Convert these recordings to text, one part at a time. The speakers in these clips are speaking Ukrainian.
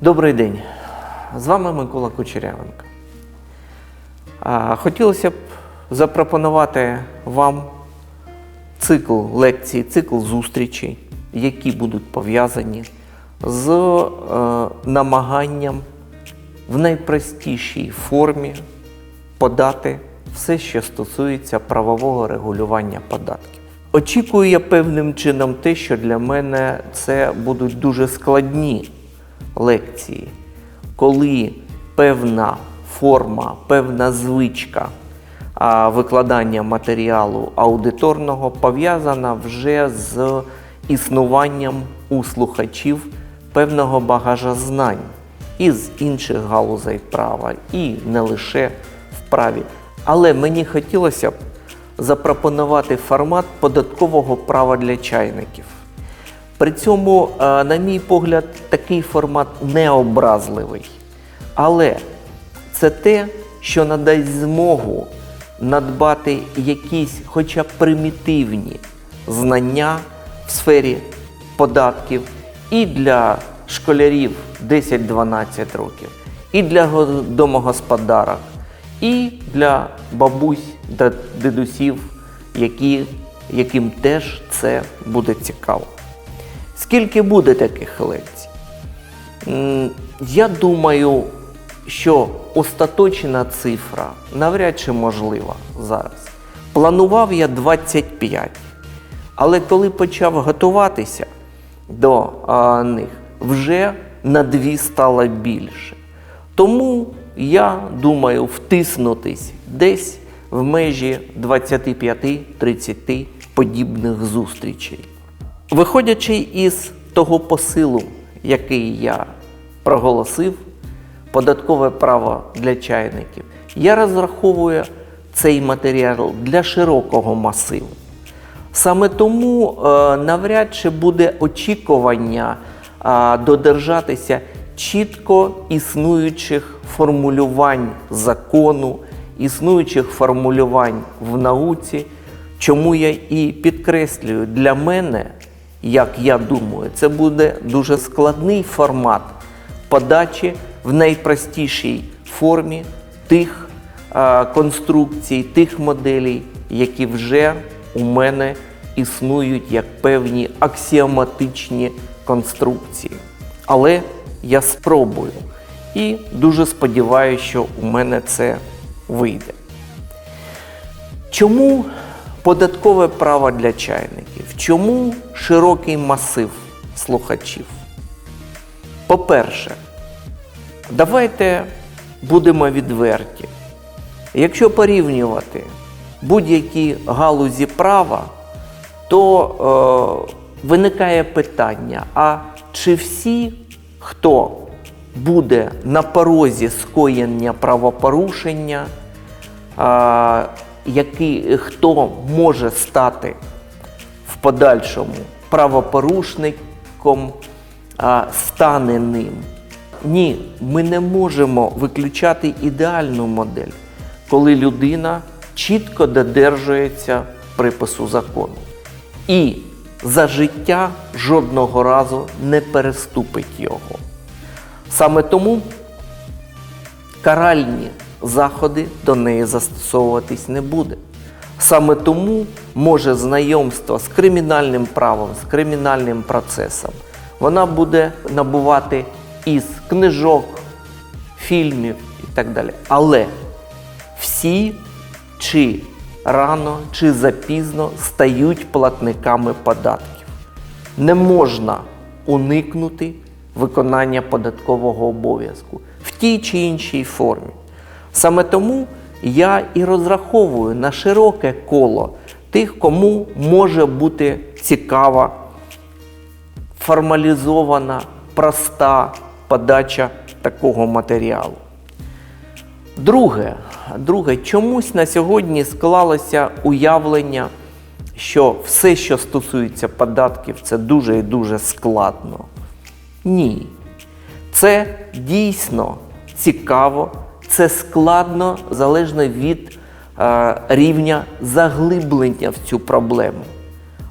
Добрий день. З вами Микола Кучерявенко. Хотілося б запропонувати вам цикл лекцій, цикл зустрічей, які будуть пов'язані з е, намаганням в найпростішій формі подати все, що стосується правового регулювання податків. Очікую я певним чином те, що для мене це будуть дуже складні лекції, коли певна форма, певна звичка викладання матеріалу аудиторного пов'язана вже з існуванням у слухачів певного багажа знань із інших галузей права, і не лише в праві. Але мені хотілося б запропонувати формат податкового права для чайників. При цьому, е, на мій погляд, такий формат необразливий. Але це те, що надасть змогу надбати якісь, хоча б примітивні знання в сфері податків і для школярів 10-12 років, і для домогосподарок, і для бабусь та дідусів, які, яким теж це буде цікаво. Скільки буде таких лекцій? Я думаю, що остаточна цифра навряд чи можлива зараз. Планував я 25, але коли почав готуватися до а, них, вже на дві стало більше. Тому я думаю втиснутись десь в межі 25-30 подібних зустрічей. Виходячи із того посилу, який я проголосив, податкове право для чайників, я розраховую цей матеріал для широкого масиву. Саме тому е, навряд чи буде очікування е, додержатися чітко існуючих формулювань закону, існуючих формулювань в науці, чому я і підкреслюю, для мене, як я думаю, це буде дуже складний формат подачі в найпростішій формі тих конструкцій, тих моделей, які вже у мене існують як певні аксіоматичні конструкції. Але я спробую і дуже сподіваюся, що у мене це вийде. Чому податкове право для чайників? Чому широкий масив слухачів? По-перше, давайте будемо відверті. Якщо порівнювати будь-які галузі права, то е, виникає питання: а чи всі, хто буде на порозі скоєння правопорушення, а, який, хто може стати подальшому правопорушником, стане ним. Ні, ми не можемо виключати ідеальну модель, коли людина чітко додержується припису закону. І за життя жодного разу не переступить його. Саме тому каральні заходи до неї застосовуватись не буде. Саме тому може знайомство з кримінальним правом, з кримінальним процесом, вона буде набувати із книжок, фільмів і так далі. Але всі чи рано, чи запізно стають платниками податків. Не можна уникнути виконання податкового обов'язку в тій чи іншій формі. Саме тому я і розраховую на широке коло тих, кому може бути цікава, формалізована, проста подача такого матеріалу. Друге, друге, чомусь на сьогодні склалося уявлення, що все, що стосується податків, це дуже і дуже складно. Ні. Це дійсно цікаво, це складно залежно від е, рівня заглиблення в цю проблему.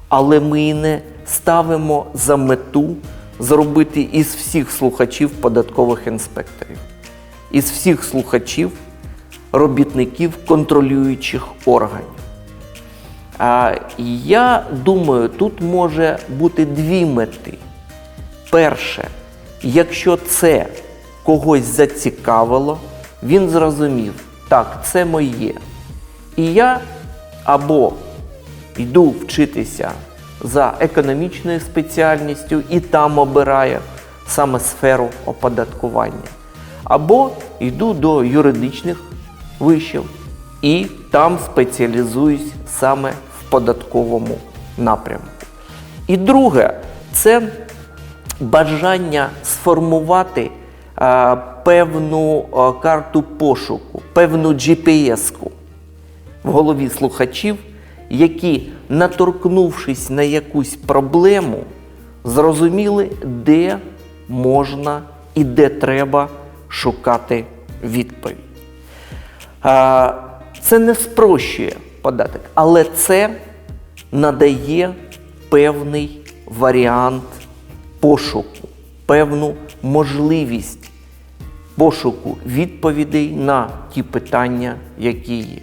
Але ми і не ставимо за мету зробити із всіх слухачів податкових інспекторів, із всіх слухачів робітників контролюючих органів. А я думаю, тут може бути дві мети. Перше, якщо це когось зацікавило, він зрозумів, так, це моє. І я або йду вчитися за економічною спеціальністю і там обираю саме сферу оподаткування, або йду до юридичних вишів і там спеціалізуюсь саме в податковому напрямку. І друге, це бажання сформувати певну е, карту пошуку, певну GPS-ку в голові слухачів, які, наторкнувшись на якусь проблему, зрозуміли, де можна і де треба шукати відповідь. Це не спрощує податок, але це надає певний варіант пошуку, певну можливість пошуку відповідей на ті питання, які є.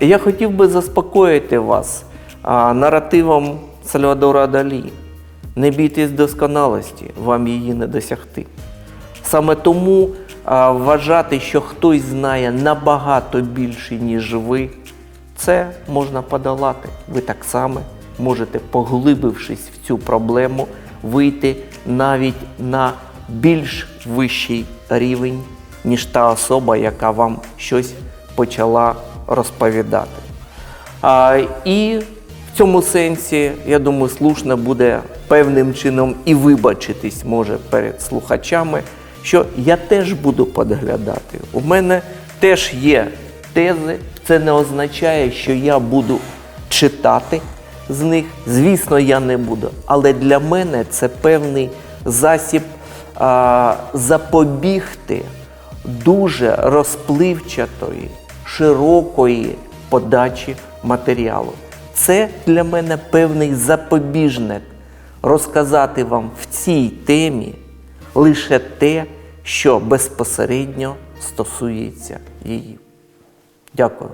Я хотів би заспокоїти вас а, наративом Сальвадора Далі. Не бійтесь досконалості, вам її не досягти. Саме тому а, вважати, що хтось знає набагато більше, ніж ви, це можна подолати. Ви так само можете, поглибившись в цю проблему, вийти навіть на більш вищий рівень, ніж та особа, яка вам щось почала розповідати. А, і в цьому сенсі, я думаю, слушно буде певним чином і вибачитись може перед слухачами, що я теж буду подглядати. У мене теж є тези. Це не означає, що я буду читати з них. Звісно, я не буду. Але для мене це певний засіб а, запобігти дуже розпливчатої, широкої подачі матеріалу. Це для мене певний запобіжник розказати вам в цій темі лише те, що безпосередньо стосується її. Дякую.